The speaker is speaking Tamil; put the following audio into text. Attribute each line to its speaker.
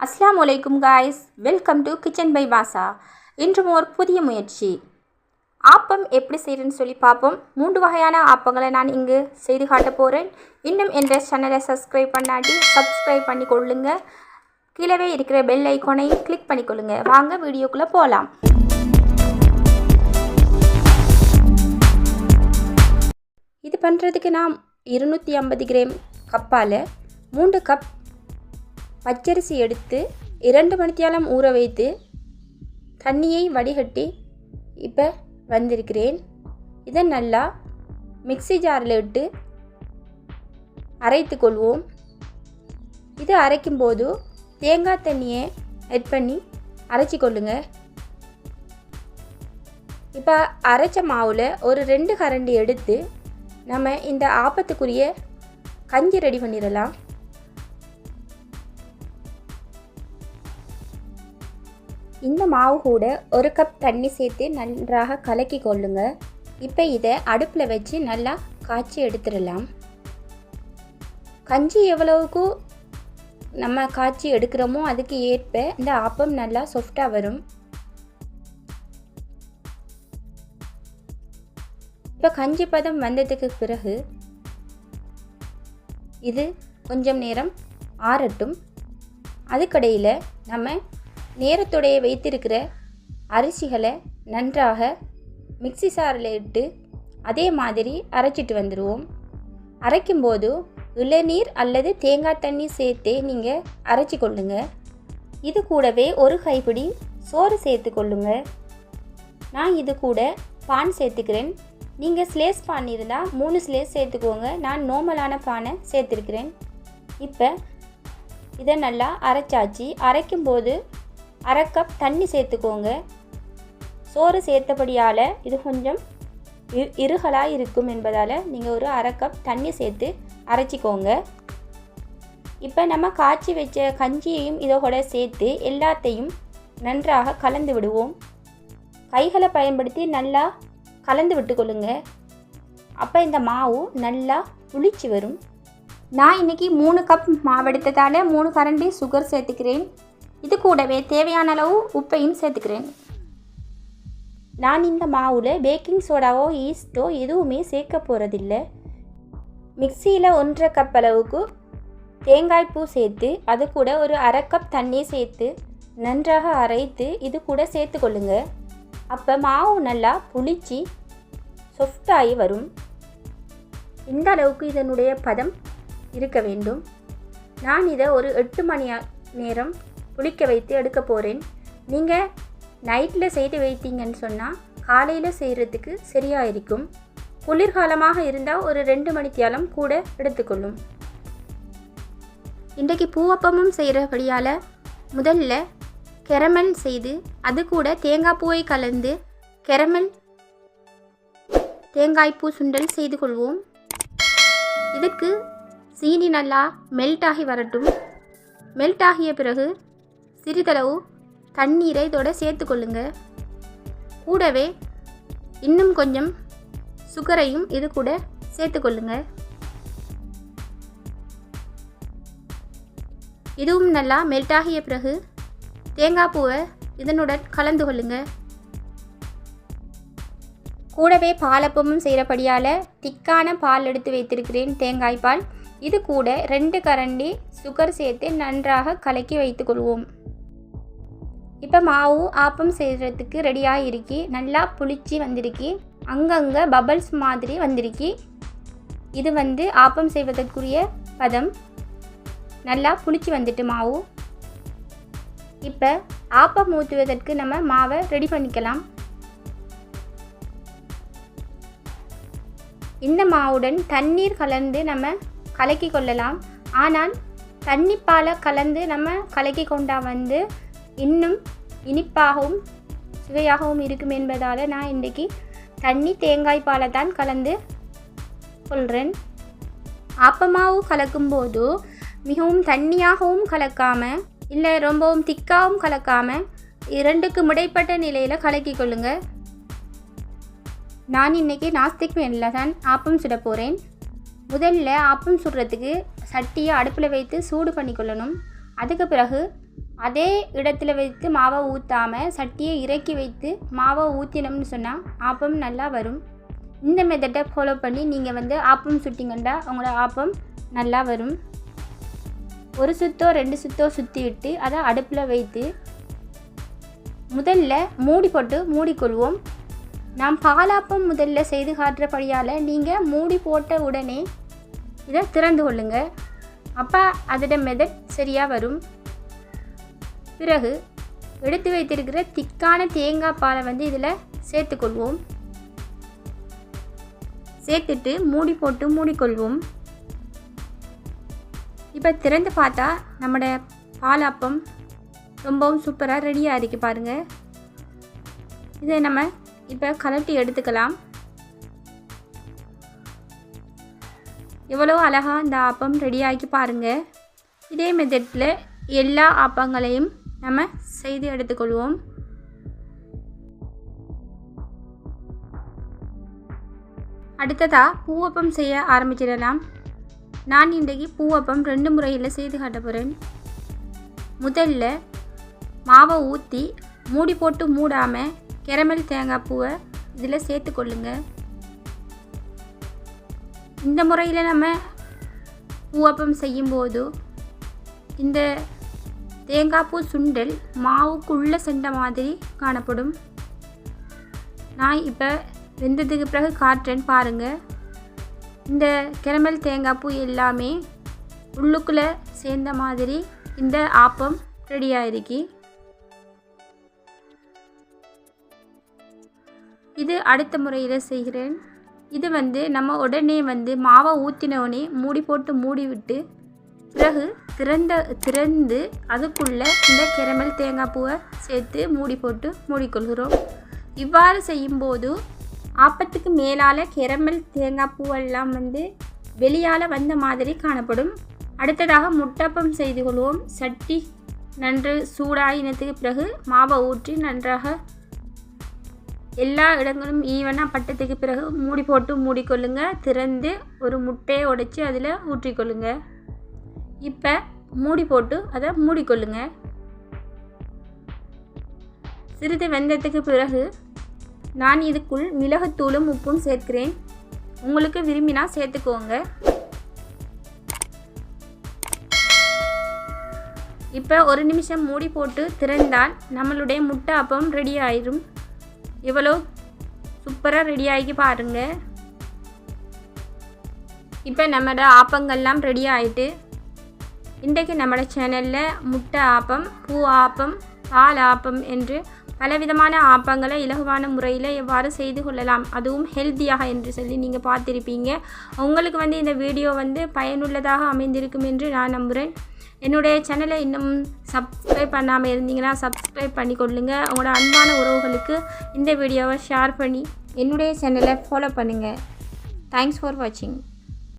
Speaker 1: அஸ்லாம் அலைக்கும் guys welcome to kitchen by Vasa இன்றும் ஒரு புதிய முயற்சி. ஆப்பம் எப்படி செய்கிறேன்னு சொல்லி பார்ப்போம். மூன்று வகையான ஆப்பங்களை நான் இங்கு செய்து காட்ட போகிறேன் இன்னும் என்ற சேனலை சப்ஸ்கிரைப் பண்ணாட்டி சப்ஸ்கிரைப் பண்ணி கொள்ளுங்க. கீழே இருக்கிற பெல் ஐக்கோனை கிளிக் பண்ணிக்கொள்ளுங்க வாங்க வீடியோக்குள்ளே போகலாம் இது பண்ணுறதுக்கு நான் இருநூற்றி ஐம்பது கிராம் கப்பால் மூன்று கப் பச்சரிசி எடுத்து இரண்டு மணித்தியாலம் ஊற வைத்து தண்ணியை வடிகட்டி இப்போ வந்திருக்கிறேன். இதை நல்லா மிக்ஸி ஜாரில் இட்டு அரைத்து கொள்வோம். இது அரைக்கும்போது தேங்காய் தண்ணியை ஆட் பண்ணி அரைச்சி கொள்ளுங்க. இப்போ அரைச்ச மாவில் ஒரு ரெண்டு கரண்டி எடுத்து நம்ம இந்த ஆப்பத்துக்குரிய கஞ்சி ரெடி பண்ணிடலாம். இந்த மாவு கூட ஒரு கப் தண்ணி சேர்த்து நன்றாக கலக்கி கொள்ளுங்க. இப்போ இதை அடுப்பில் வச்சு நல்லா காய்ச்சி எடுத்துடலாம். கஞ்சி எவ்வளவுக்கு நம்ம காய்ச்சி எடுக்கிறோமோ அதுக்கு ஏற்ப இந்த ஆப்பம் நல்லா சாஃப்டாக வரும். இப்போ கஞ்சி பதம் வந்ததுக்கு பிறகு இது கொஞ்சம் நேரம் ஆறட்டும். அதுக்கடையில் நம்ம நேரத்துடைய வைத்திருக்கிற அரிசிகளை நன்றாக மிக்சி சாரில் இட்டு அதே மாதிரி அரைச்சிட்டு வந்துடுவோம் அரைக்கும்போது இளநீர் அல்லது தேங்காய் தண்ணி சேர்த்தே நீங்கள் அரைச்சி கொள்ளுங்க. இது கூடவே ஒரு கைப்பிடி சோறு சேர்த்து கொள்ளுங்க. நான் இது கூட பான் சேர்த்துக்கிறேன். நீங்கள் ஸ்லேஸ் பான் இருந்தால் மூணு ஸ்லேஸ் சேர்த்துக்கோங்க. நான் நார்மலான பானை சேர்த்துருக்கிறேன். இப்போ இதை நல்லா அரைச்சாச்சு. அரைக்கும்போது அரை கப் தண்ணி சேர்த்துக்கோங்க. சோறு சேர்த்தபடியால் இது கொஞ்சம் இருகலாக இருக்கும் என்பதால் நீங்கள் ஒரு அரை கப் தண்ணி சேர்த்து அரைச்சிக்கோங்க. இப்போ நம்ம காய்ச்சி வச்ச கஞ்சியையும் இதோட சேர்த்து எல்லாத்தையும் நன்றாக கலந்து விடுவோம். கைகளை பயன்படுத்தி நல்லா கலந்து விட்டுக்கொள்ளுங்க. அப்போ இந்த மாவு நல்லா புளிச்சு வரும். நான் இன்றைக்கி மூணு கப் மாவு எடுத்ததால் மூணு கரண்டி சுகர் சேர்த்துக்கிறேன். இது கூடவே தேவையான அளவு உப்பையும் சேர்த்துக்கிறேன். நான் இந்த மாவில் பேக்கிங் சோடாவோ ஈஸ்ட்டோ எதுவுமே சேர்க்க போகிறதில்ல மிக்சியில் ஒன்றரை கப் அளவுக்கு தேங்காய் பூ சேர்த்து அது கூட ஒரு அரை கப் தண்ணி சேர்த்து நன்றாக அரைத்து இது கூட சேர்த்து கொள்ளுங்க. அப்போ மாவு நல்லா புளிச்சு சொஃப்டாகி வரும். இந்த அளவுக்கு இதனுடைய பதம் இருக்க வேண்டும். நான் இதை ஒரு எட்டு மணி நேரம் புளிக்க வைத்து எடுக்க போகிறேன் நீங்கள் நைட்டில் செய்து வைத்தீங்கன்னு சொன்னால் காலையில் செய்கிறதுக்கு சரியாக இருக்கும். குளிர்காலமாக இருந்தால் ஒரு ரெண்டு மணித்தியாலம் கூட எடுத்துக்கொள்ளும். இன்றைக்கு பூவப்பமும் செய்கிறபடியால் முதல்ல கெரமல் செய்து அது கூட தேங்காய் பூவை கலந்து கெரமல் தேங்காய் பூ சுண்டல் செய்து கொள்வோம். இதுக்கு சீனி நல்லா மெல்ட் ஆகி வரட்டும். மெல்ட் ஆகிய பிறகு சிறிதளவு தண்ணீரை இதோட சேர்த்துக்கொள்ளுங்க கூடவே இன்னும் கொஞ்சம் சுகரையும் இது கூட சேர்த்துக்கொள்ளுங்க இதுவும் நல்லா மெல்ட் ஆகிய பிறகு தேங்காய் பூவை இதனுடன் கலந்து கொள்ளுங்க. கூடவே பாலப்பமும் செய்கிறபடியால் திக்கான பால் எடுத்து வைத்திருக்கிறேன் தேங்காய் பால். இது கூட ரெண்டு கரண்டி சுகர் சேர்த்து நன்றாக கலக்கி வைத்துக்கொள்வோம் இப்போ மாவு ஆப்பம் செய்கிறதுக்கு ரெடியாக இருக்கி நல்லா புளிச்சு வந்திருக்கி அங்கங்கே பபல்ஸ் மாதிரி வந்திருக்கி. இது வந்து ஆப்பம் செய்வதற்குரிய பதம். நல்லா புளிச்சு வந்துட்டு மாவு. இப்போ ஆப்பம் ஊற்றுவதற்கு நம்ம மாவை ரெடி பண்ணிக்கலாம். இந்த மாவுடன் தண்ணீர் கலந்து நம்ம கலக்கி கொள்ளலாம். ஆனால் தண்ணிப்பால் கலந்து நம்ம கலக்கி கொண்டா வந்து இன்னும் இனிப்பாகவும் சுவையாகவும் இருக்கும் என்பதால் நான் இன்றைக்கி தண்ணி தேங்காய் பாலை தான் கலந்து சொல்கிறேன் ஆப்பமாவு கலக்கும்போது மிகவும் தண்ணியாகவும் கலக்காமல் இல்லை ரொம்பவும் திக்காகவும் கலக்காமல் இரண்டுக்கு முடைப்பட்ட நிலையில் கலக்கி கொள்ளுங்க. நான் இன்றைக்கி நாஸ்திக் மேனில் தான் ஆப்பம் சுட போகிறேன் முதல்ல ஆப்பம் சுடுறதுக்கு சட்டியை அடுப்பில் வைத்து சூடு பண்ணிக்கொள்ளணும் அதுக்கு பிறகு அதே இடத்துல வைத்து மாவை ஊற்றாமல் சட்டியை இறக்கி வைத்து மாவை ஊற்றினோம்னு சொன்னால் ஆப்பம் நல்லா வரும். இந்த மெத்தட்டை ஃபாலோ பண்ணி நீங்கள் வந்து ஆப்பம் சுட்டிங்கண்டா உங்களோட ஆப்பம் நல்லா வரும். ஒரு சுத்தோ ரெண்டு சுத்தோ சுற்றி விட்டு அதை அடுப்பில் வைத்து முதல்ல மூடி போட்டு மூடிக்கொள்வோம் நாம் பாலாப்பம் முதல்ல செய்து காட்டுறபடியால் நீங்கள் மூடி போட்ட உடனே இதை திறந்து கொள்ளுங்கள் அப்போ அதோட மெதட் சரியாக வரும். பிறகு எடுத்து வைத்திருக்கிற திக்கான தேங்காய் பாலை வந்து இதில் சேர்த்துக்கொள்வோம். சேர்த்துட்டு மூடி போட்டு மூடிக்கொள்வோம். இப்போ திறந்து பார்த்தா நம்மளோட பாலாப்பம் ரொம்பவும் சூப்பராக ரெடியாக இருக்கு பாருங்கள் இதை நம்ம இப்போ கலட்டி எடுத்துக்கலாம். எவ்வளோ அழகாக இந்த ஆப்பம் ரெடியாகி பாருங்கள் இதே மெத்தடில் எல்லா ஆப்பங்களையும் நம்ம செய்து எடுத்துக்கொள்வோம். அடுத்ததாக பூவப்பம் செய்ய ஆரம்பிச்சிடலாம் நான் இன்றைக்கு பூவப்பம் ரெண்டு முறையில் செய்து காட்ட போகிறேன் முதல்ல மாவை ஊற்றி மூடி போட்டு மூடாமல் கெரமல் தேங்காய் பூவை இதில் சேர்த்துக்கொள்ளுங்க இந்த முறையில் நம்ம பூவப்பம் செய்யும்போது இந்த தேங்காய் பூ சுண்டல் மாவுக்குள்ளே சென்ற மாதிரி காணப்படும். நான் இப்போ வெந்ததுக்கு பிறகு காட்டுறேன் பாருங்கள் இந்த கெரமல் தேங்காய் பூ எல்லாமே உள்ளுக்குள்ளே சேர்ந்த மாதிரி இந்த ஆப்பம் ரெடியாகிருக்கு இது அடுத்த முறையில் செய்கிறேன். இது வந்து நம்ம உடனே வந்து மாவை ஊற்றினோடனே மூடி போட்டு மூடி விட்டு பிறகு திறந்த திறந்து அதுக்குள்ளே இந்த கெரமல் தேங்காய் பூவை சேர்த்து மூடி போட்டு மூடிக்கொள்கிறோம். இவ்வாறு செய்யும்போது ஆப்பத்துக்கு மேலால் கெரமல் தேங்காய் பூவெல்லாம் வந்து வெளியால் வந்த மாதிரி காணப்படும். அடுத்ததாக முட்டப்பம் செய்து கொள்வோம். சட்டி நன்று சூடாயினத்துக்கு பிறகு மாவை ஊற்றி நன்றாக எல்லா இடங்களும் ஈவனாக பட்டத்துக்கு பிறகு மூடி போட்டு மூடிக்கொள்ளுங்கள் திறந்து ஒரு முட்டையை உடைச்சி அதில் ஊற்றிக்கொள்ளுங்கள் இப்போ மூடி போட்டு அதை மூடிக்கொள்ளுங்க. சிறிது வெந்ததுக்கு பிறகு நான் இதுக்குள் மிளகுத்தூளும் உப்பும் சேர்க்கிறேன். உங்களுக்கு விரும்பினா சேர்த்துக்கோங்க. இப்போ ஒரு நிமிஷம் மூடி போட்டு திறந்தால் நம்மளுடைய முட்டை அப்பம் ரெடி ஆயிரும். எவ்வளோ சூப்பராக ரெடி ஆகி பாருங்கள் இப்போ நம்மளோட ஆப்பங்கள்லாம் ரெடி ஆகிட்டு இன்றைக்கு நம்மளோட சேனலில் முட்டை ஆப்பம் பூ ஆப்பம் பால் ஆப்பம் என்று பலவிதமான ஆப்பங்களை இலகுவான முறையில் எவ்வாறு செய்து கொள்ளலாம் அதுவும் ஹெல்த்தியாக என்று சொல்லி நீங்கள் பார்த்துருப்பீங்க. உங்களுக்கு வந்து இந்த வீடியோ வந்து பயனுள்ளதாக அமைந்திருக்கும் என்று நான் நம்புகிறேன் என்னுடைய சேனலை இன்னும் சப்ஸ்கிரைப் பண்ணாமல் இருந்தீங்கன்னா சப்ஸ்கிரைப் பண்ணி கொள்ளுங்க உங்களோட அன்பான உறவுகளுக்கு இந்த வீடியோவை ஷேர் பண்ணி என்னுடைய சேனலை ஃபாலோ பண்ணுங்கள் தேங்க்ஸ் ஃபார் வாட்சிங்